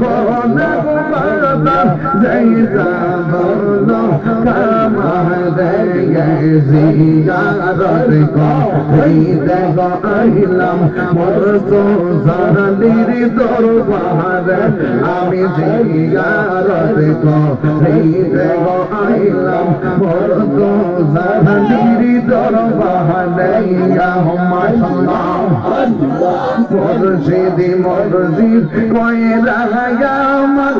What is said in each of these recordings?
মহান জৈসা বলো কামাদে জিয়ারত কো এই দেখো আইলাম মোর তো জানালির দরবারে আমি জিয়ারত কো এই দেখো আইলাম মোর তো জানালির দরবারে ইয়া মাশাআল্লাহ মুর্শিদি মুর্শিদ কয়রা আমার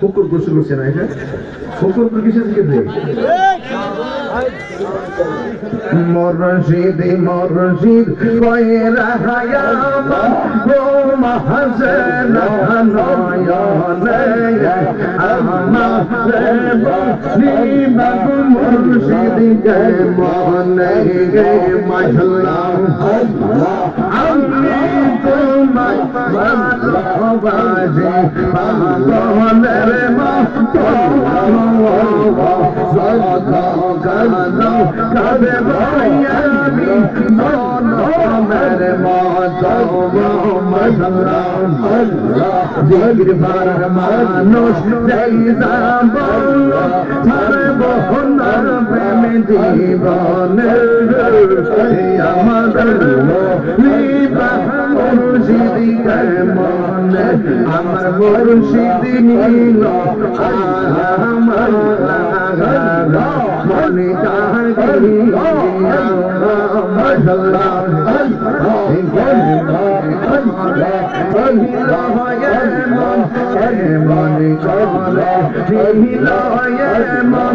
কুকুর গোসল করছে না এটা কুকুর কিসের থেকে মুর্শিদ মুর্শিদ কয়রা আমার ও মহাজেন নয়নে আমারে মুর্শিদ কে মনে গে তোমায় ভালোবাসি পাগলের মতো কানো কাবে ভাইয়াবি মনের মতো জিগির বার মানুষ যাইতা বল ছাড়ব হনার প্রেম জীবনে আমাদের মুর্শিদি মনে আমার মুর্শিদি নীল আমার মনে কাহি মনে করে মন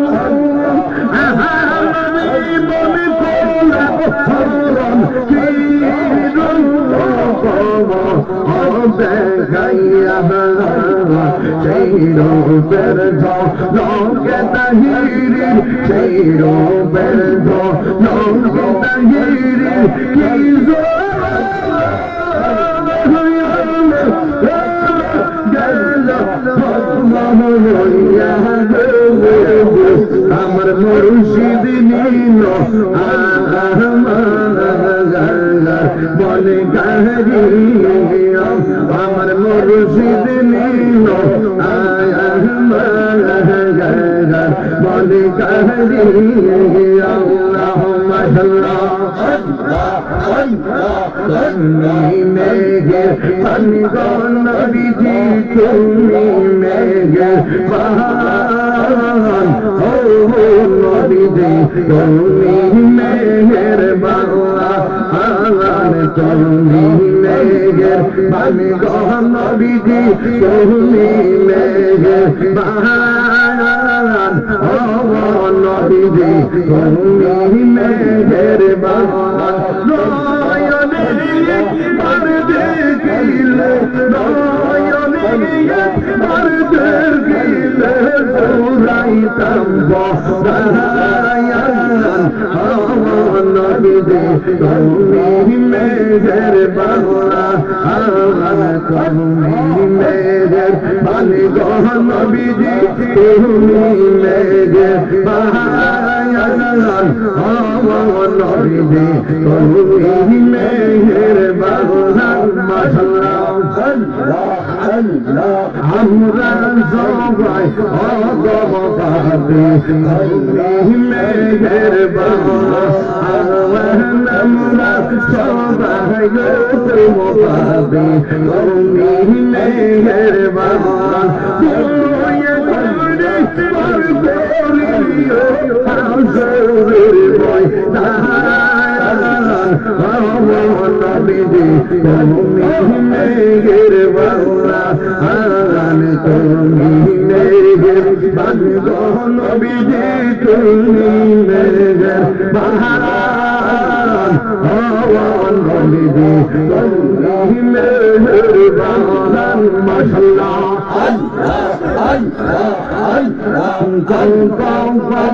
আমার মুর্শিদ নীল বলে গাহরি আমার মুর্শিদ নীল বলে গাহরি আল্লাহ তুমি মেঘে সনগণ বিধি তুমি মেঘে বাংলা আলান তুমি মেঘের সনগণ বিধি তুমি মেঘের বাহান ও নবীজি তুমি মেঘের বাংলা নয়নে একবার দেখিলে তুমি মেঘের বাংলা তুমি মেঘের বালি গহ নবীজি তুমি মেঘের তুমি মেঘের বাংলা। মশলা আমরা সবাই অগমবাদী তুমি মেঘের বাংলা আমরা সবাই অগমবাদী তুমি মেঘের বাংলা হাসরের ময়দান নবীজি তুমি মেঘের বাংলা আন তুমি মেঘের বাংলা নবীজি তুমি মেঘের বাংলা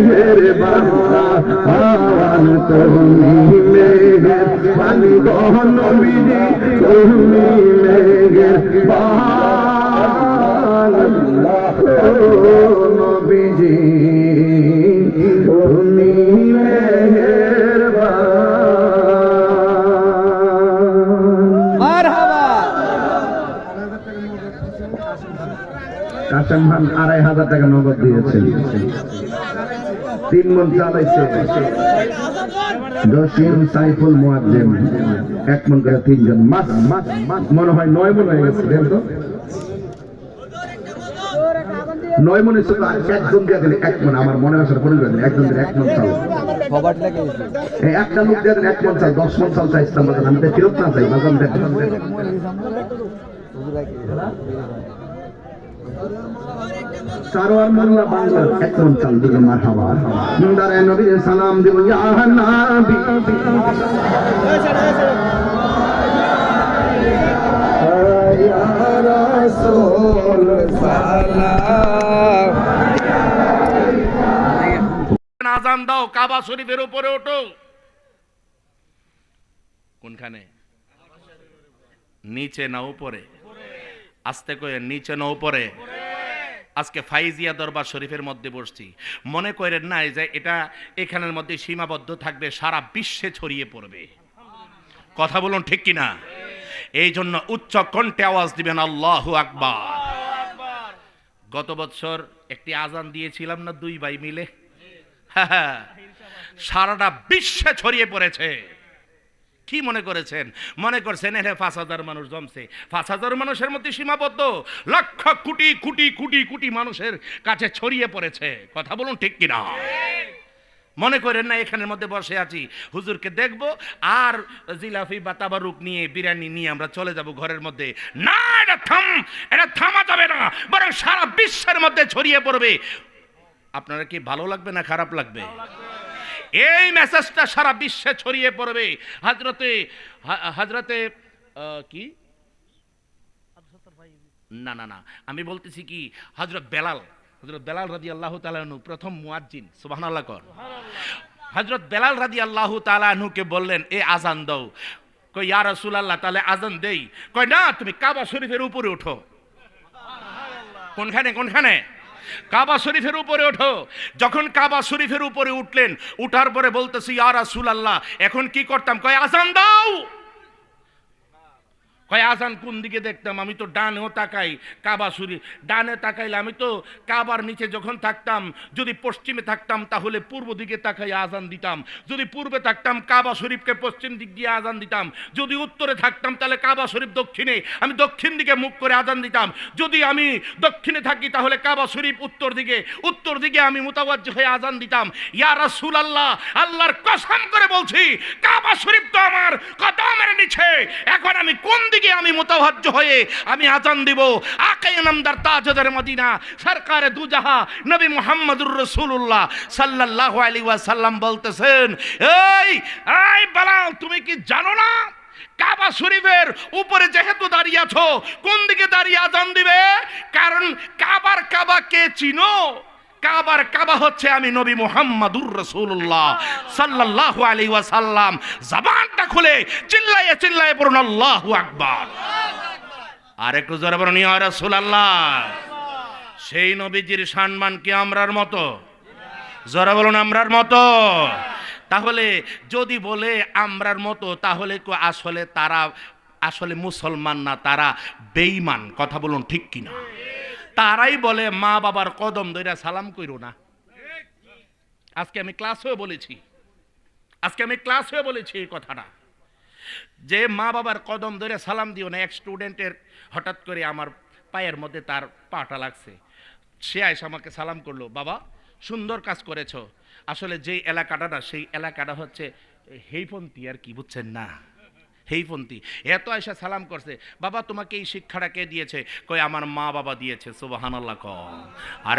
মেঘের বাংলা আওয়ান তুমি মেঘের পানি গহ নবীজি তুমি মেঘের বাংলা নবীজি তুমি মেঘের খান আড়াই হাজার টাকা নগদ দিয়েছেন। তিন মন চালাইছে জসিম সাইফুল মুয়াজ্জেম এক মন করে তিনজন মাস মাস মাস, মনে হয় নয় মন হয়ে গেছে দেন তো? নয় মনে আর একজন দিয়ে দিলে এক মন, আমার মনে আসার পরিবার একজন দিলে এক মন চাল। একটা লোক দিয়ে এক মন চাল, দশ মন চাল চাইছিলাম আমি ফেরত না চাই বাজান দেন। সারোয়ার মোল্লা বাংলা এক মন চাল দিল মারহাবা দারে নবী সালাম দিব নবী রাসূল সালাম আজান দাও, কাবা শরীফের উপরে ওঠো। কোনখানে? নিচে না উপরে? আস্তে করে নিচে না উপরে? আজকে ফাইজিয়া দরবার শরীফের মধ্যে বসছি। মনে করেন নাই যে এটা এখানের মধ্যে সীমাবদ্ধ থাকবে সারা বিশ্বে ছড়িয়ে পড়বে। কথা বলুন ঠিক কিনা? এই জন্য উচ্চ কণ্ঠে আওয়াজ দিবেন আল্লাহ আকবার। গত বছর একটি আজান দিয়েছিলাম না দুই ভাই মিলে? হ্যাঁ, সারাটা বিশ্বে ছড়িয়ে পড়েছে। কি মনে করেছেন? মনে করছেন এখানে পাঁচ হাজার মানুষ জমছে। পাঁচ হাজার মানুষের মধ্যে সীমাবদ্ধ। লক্ষ কোটি কোটি কোটি কোটি মানুষের কাছে ছড়িয়ে পড়েছে। কথা বলুন ঠিক কিনা? মনে করেন না, এখানের মধ্যে বসে আছি। হুজুরকে দেখব, আর জিলাফি বা তাবারুক নিয়ে, বিরিয়ানি নিয়ে আমরা চলে যাব ঘরের মধ্যে। না, এটা থাম, এটা থামা যাবে না, বরং সারা বিশ্বের মধ্যে ছড়িয়ে পড়বে। আপনারা কি ভালো লাগবে না খারাপ লাগবে? এই মেসেজটা সারা বিশ্বে ছড়িয়ে পড়বে। হাজরতে হাজরতে কি? না না না। আমি বলতেছি কি হজরত বেলাল হজরত বেলাল রাদি আল্লাহ তালানু প্রথম মুয়াজ্জিন সুবাহ আল্লাহ কর হজরত বেলাল রাদি আল্লাহ তালানুকে বললেন এ আজান দাও। কই ইয়া রাসূলুল্লাহ তাহলে আজান দেই। কই না তুমি কাবা শরীফের উপরে ওঠো কোনখানে কোনখানে? কাবা শরীফের উপরে ওঠো। যখন কাবা শরীফের উপরে উঠলেন, উঠার পরে বলতেছি আর রাসূল আল্লাহ এখন কি করতাম? কয় আজান দাও। কয়, আজান কোন দিকে দেখতাম? আমি তো ডানেও তাকাই, কাবা শরীফ ডানে তাকাইলে আমি তো কাবার নিচে যখন থাকতাম, যদি পশ্চিমে থাকতাম, তাহলে পূর্ব দিকে তাকাই আজান দিতাম। যদি পূর্বে থাকতাম, কাবা শরীফকে পশ্চিম দিক দিয়ে আজান দিতাম। যদি উত্তরে থাকতাম, তাহলে কাবা শরীফ দক্ষিণে। আমি দক্ষিণ দিকে মুখ করে আজান দিতাম। যদি আমি দক্ষিণে থাকি, তাহলে কাবা শরীফ উত্তর দিকে। উত্তর দিকে আমি মোতাবাজ হয়ে আজান দিতাম। ইয়া রাসূল আল্লাহ আল্লাহর কসম করে বলছি, কাবা শরীফ তো আমার কদমের নিচে। এখন আমি কোন দিকে আমি মোতাবাজ্য হয়ে আমি আজান দিব। আকাই নামদার তাজদের মদিনা, সরকারে দুজাহা নবী মুহাম্মদুর রাসূলুল্লাহ সাল্লাল্লাহু আলাইহি ওয়াসাল্লাম বলতেছেন, এই এই বালাল, তুমি কি জানো না? কাবা শরীফের উপরে যেহেতু দাঁড়িয়ে আছো, কোন দিকে দাঁড়িয়ে আজান দিবে? কারণ কাবার কাবা কে চিনো? কাবার কাবা হচ্ছে আমি নবী মুহাম্মাদুর রাসূলুল্লাহ সাল্লাল্লাহু আলাইহি ওয়াসাল্লাম। জবানটা খুলে চিল্লায়ে চিল্লায়ে পড়ুন আল্লাহু আকবার। আর একটু জোরে বলুন ইয়া রাসূলুল্লাহ। সেই নবীজির সম্মান কি আমরার মতো? জোরে বলুন আমরার মতো? তাহলে যদি বলে আমরার মতো তাহলে কো আসলে তারা আসলে মুসলমান না তারা বেঈমান। কথা বলুন ঠিক কিনা? তারাই বলে, মা বাবার কদম ধরে সালাম কইরো না। আজকে আমি ক্লাস হয়ে বলেছি। আজকে আমি ক্লাস হয়ে বলেছি এই কথাটা। যে মা বাবার কদম ধরে সালাম দিও না, এক স্টুডেন্টের হঠাৎ করে আমার পায়ের মধ্যে তার পাটা লাগছে। সে আয়সা আমাকে সালাম করল, বাবা, সুন্দর কাজ করেছ। আসলে যেই এলাকাটা না, সেই এলাকাটা হচ্ছে হেইপন্থী আর কি, বুঝছেন না? হেইপন্থী এত আয়সা সালাম করছে, বাবা তোমাকে এই শিক্ষাটা কে দিয়েছে? কই আমার মা বাবা দিয়েছে সুবাহান আল্লাহ কম। আর